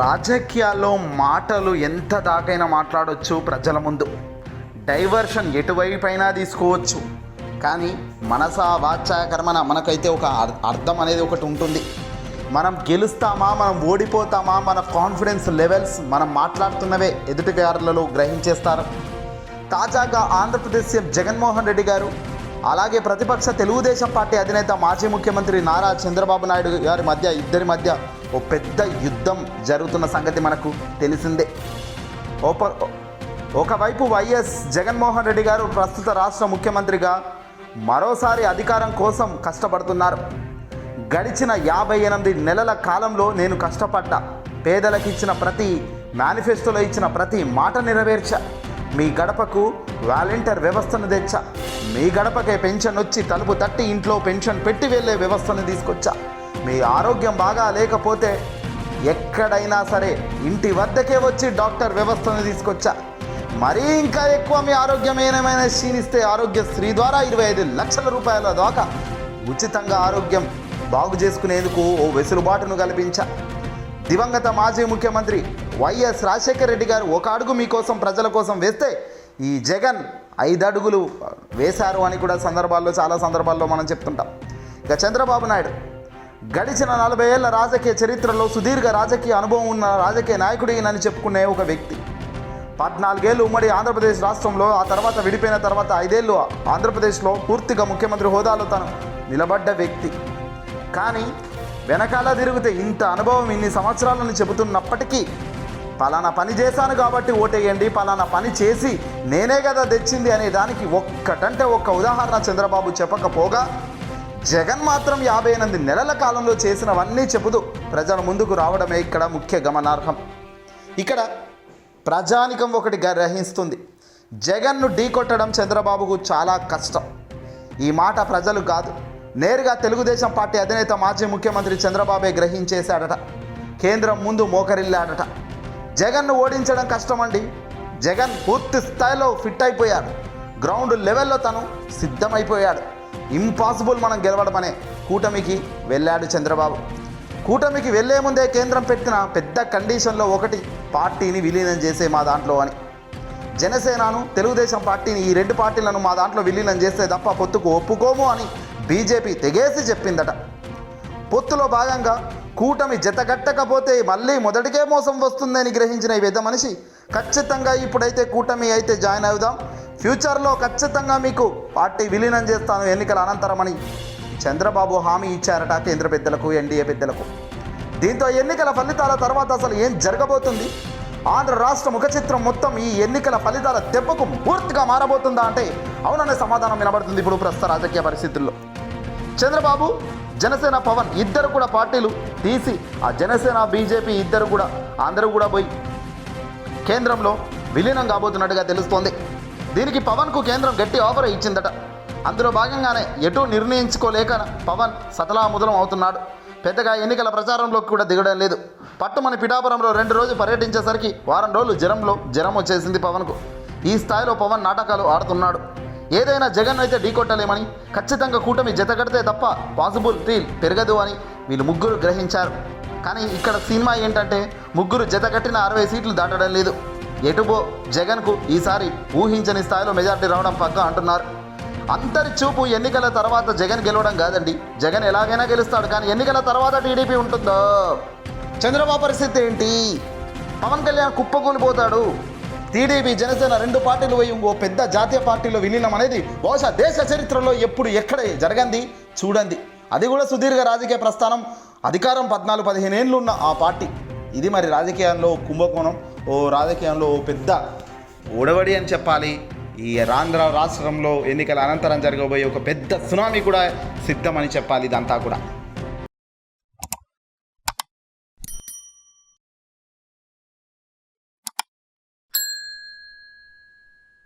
రాజకీయాల్లో మాటలు ఎంత దాకైనా మాట్లాడవచ్చు ప్రజల ముందు. డైవర్షన్ ఎటువైపైనా తీసుకోవచ్చు. కానీ మనస వాచ కర్మన మనకైతే ఒక అర్థం అనేది ఒకటి ఉంటుంది. మనం గెలుస్తామా మనం ఓడిపోతామా మన కాన్ఫిడెన్స్ లెవెల్స్ మనం మాట్లాడుతున్నవే ఎదుటిగారులలో గ్రహించేస్తారు. తాజాగా ఆంధ్రప్రదేశ్ సీఎం జగన్మోహన్ రెడ్డి గారు అలాగే ప్రతిపక్ష తెలుగుదేశం పార్టీ అధినేత మాజీ ముఖ్యమంత్రి నారా చంద్రబాబు నాయుడు గారి మధ్య ఇద్దరి మధ్య ఓ పెద్ద యుద్ధం జరుగుతున్న సంగతి మనకు తెలిసిందే. ఓప ఒకవైపు వైఎస్ జగన్మోహన్ రెడ్డి గారు ప్రస్తుత రాష్ట్ర ముఖ్యమంత్రిగా మరోసారి అధికారం కోసం కష్టపడుతున్నారు. గడిచిన యాభై ఎనిమిది నెలల కాలంలో నేను కష్టపడ్డా. పేదలకు ఇచ్చిన ప్రతి మేనిఫెస్టోలో ఇచ్చిన ప్రతి మాట నెరవేర్చా. మీ గడపకు వాలంటీర్ వ్యవస్థను తెచ్చా. మీ గడపకే పెన్షన్ వచ్చి తలుపు తట్టి ఇంట్లో పెన్షన్ పెట్టి వెళ్ళే వ్యవస్థను తీసుకొచ్చా. మీ ఆరోగ్యం బాగా లేకపోతే ఎక్కడైనా సరే ఇంటి వద్దకే వచ్చి డాక్టర్ వ్యవస్థను తీసుకొచ్చా. మరీ ఇంకా ఎక్కువ మీ ఆరోగ్యం ఏమైనా క్షీణిస్తే ఆరోగ్యశ్రీ ద్వారా ఇరవై ఐదు లక్షల రూపాయల దాకా ఉచితంగా ఆరోగ్యం బాగు చేసుకునేందుకు ఓ వెసులుబాటును కల్పించా. దివంగత మాజీ ముఖ్యమంత్రి వైఎస్ రాజశేఖర రెడ్డి గారు ఒక అడుగు మీకోసం ప్రజల కోసం వేస్తే ఈ జగన్ ఐదు అడుగులు వేశారు అని కూడా సందర్భాల్లో చాలా సందర్భాల్లో మనం చెప్తుంటాం. ఇక చంద్రబాబు నాయుడు గడిచిన నలభై ఏళ్ళ రాజకీయ చరిత్రలో సుదీర్ఘ రాజకీయ అనుభవం ఉన్న రాజకీయ నాయకుడినని చెప్పుకునే ఒక వ్యక్తి. పద్నాలుగేళ్ళు ఉమ్మడి ఆంధ్రప్రదేశ్ రాష్ట్రంలో ఆ తర్వాత విడిపోయిన తర్వాత ఐదేళ్ళు ఆంధ్రప్రదేశ్లో పూర్తిగా ముఖ్యమంత్రి హోదాలో తను నిలబడ్డ వ్యక్తి. కానీ వెనకాల తిరిగితే ఇంత అనుభవం ఇన్ని సంవత్సరాలని చెబుతున్నప్పటికీ పలానా పని చేశాను కాబట్టి ఓటేయండి పలానా పని చేసి నేనే కదా తెచ్చింది అనే దానికి ఒక్కటంటే ఒక్క ఉదాహరణ చంద్రబాబు చెప్పకపోగా జగన్ మాత్రం యాభై ఎనిమిది నెలల కాలంలో చేసినవన్నీ చెబుతూ ప్రజల ముందుకు రావడమే ఇక్కడ ముఖ్య గమనార్హం. ఇక్కడ ప్రజానికం ఒకటి గ్రహిస్తుంది. జగన్ను ఢీకొట్టడం చంద్రబాబుకు చాలా కష్టం. ఈ మాట ప్రజలు కాదు. నేరుగా తెలుగుదేశం పార్టీ అధినేత మాజీ ముఖ్యమంత్రి చంద్రబాబే గ్రహించేశాడట. కేంద్రం ముందు మోకరిల్లాడట. జగన్ను ఓడించడం కష్టమండి. జగన్ పూర్తి స్థాయిలో ఫిట్ అయిపోయాడు. గ్రౌండ్ లెవెల్లో తను సిద్ధమైపోయాడు. ఇంపాసిబుల్ మనం గెలవడమనే కూటమికి వెళ్ళాడు చంద్రబాబు. కూటమికి వెళ్ళే ముందే కేంద్రం పెట్టిన పెద్ద కండిషన్లో ఒకటి పార్టీని విలీనం చేసే మా దాంట్లో అని. జనసేనను తెలుగుదేశం పార్టీని ఈ రెండు పార్టీలను మా దాంట్లో విలీనం చేస్తే తప్ప పొత్తుకు ఒప్పుకోము అని బీజేపీ తెగేసి చెప్పిందట. పొత్తులో భాగంగా కూటమి జతగట్టకపోతే మళ్ళీ మొదటికే మోసం వస్తుందని గ్రహించిన ఈ పెద్ద మనిషి ఖచ్చితంగా ఇప్పుడైతే కూటమి అయితే జాయిన్ అవుదాం. ఫ్యూచర్లో ఖచ్చితంగా మీకు పార్టీ విలీనం చేస్తాను ఎన్నికల అనంతరమని చంద్రబాబు హామీ ఇచ్చారట కేంద్ర పెద్దలకు ఎన్డీఏ పెద్దలకు. దీంతో ఎన్నికల ఫలితాల తర్వాత అసలు ఏం జరగబోతుంది? ఆంధ్ర రాష్ట్ర ముఖ చిత్రం మొత్తం ఈ ఎన్నికల ఫలితాల దెబ్బకు పూర్తిగా మారబోతుందా అంటే అవుననే సమాధానం వినబడుతుంది ఇప్పుడు ప్రస్తుత రాజకీయ పరిస్థితుల్లో. చంద్రబాబు జనసేన పవన్ ఇద్దరు కూడా పార్టీలు తీసి ఆ జనసేన బీజేపీ ఇద్దరు కూడా అందరూ కూడా పోయి కేంద్రంలో విలీనం కాబోతున్నట్టుగా తెలుస్తోంది. దీనికి పవన్కు కేంద్రం గట్టి ఆఫర్ ఇచ్చిందట. అందులో భాగంగానే ఎటు నిర్ణయించుకోలేక పవన్ సతలాముదలం అవుతున్నాడు. పెద్దగా ఎన్నికల ప్రచారంలోకి కూడా దిగడం లేదు. పట్టుమని పిఠాపురంలో రెండు రోజులు పర్యటించేసరికి వారం రోజులు జ్వరంలో జ్వరం వచ్చేసింది పవన్కు. ఈ స్థాయిలో పవన్ నాటకాలు ఆడుతున్నాడు. ఏదైనా జగన్ అయితే ఢీకొట్టలేమని ఖచ్చితంగా కూటమి జతగడితే తప్ప పాసిబిలిటీ పెరగదు అని వీళ్ళు ముగ్గురు గ్రహించారు. కానీ ఇక్కడ సినిమా ఏంటంటే ముగ్గురు జతగట్టిన అరవై సీట్లు దాటడం లేదు. ఎటుబో జగన్కు ఈసారి ఊహించని స్థాయిలో మెజార్టీ రావడం పక్క అంటున్నారు. అందరి చూపు ఎన్నికల తర్వాత జగన్ గెలవడం కాదండి. జగన్ ఎలాగైనా గెలుస్తాడు కానీ ఎన్నికల తర్వాత టీడీపీ ఉంటుందో? చంద్రబాబు పరిస్థితి ఏంటి? పవన్ కళ్యాణ్ కుప్పకూలిపోతాడు. టీడీపీ జనసేన రెండు పార్టీలు పోయి ఇంకో పెద్ద జాతీయ పార్టీలో విలీనం అనేది బహుశా దేశ చరిత్రలో ఎప్పుడు ఎక్కడ జరగంది చూడండి. అది కూడా సుదీర్ఘ రాజకీయ ప్రస్థానం. అధికారం పద్నాలుగు పదిహేను ఏళ్ళు ఉన్న ఆ పార్టీ. ఇది మరి రాజకీయాల్లో కుంభకోణం ఓ రాజకీయంలో ఓ పెద్ద ఒడవడి అని చెప్పాలి. ఈ ఆంధ్ర రాష్ట్రంలో ఎన్నికల అనంతరం జరగబోయే ఒక పెద్ద సునామీ కూడా సిద్ధమని చెప్పాలి ఇదంతా కూడా.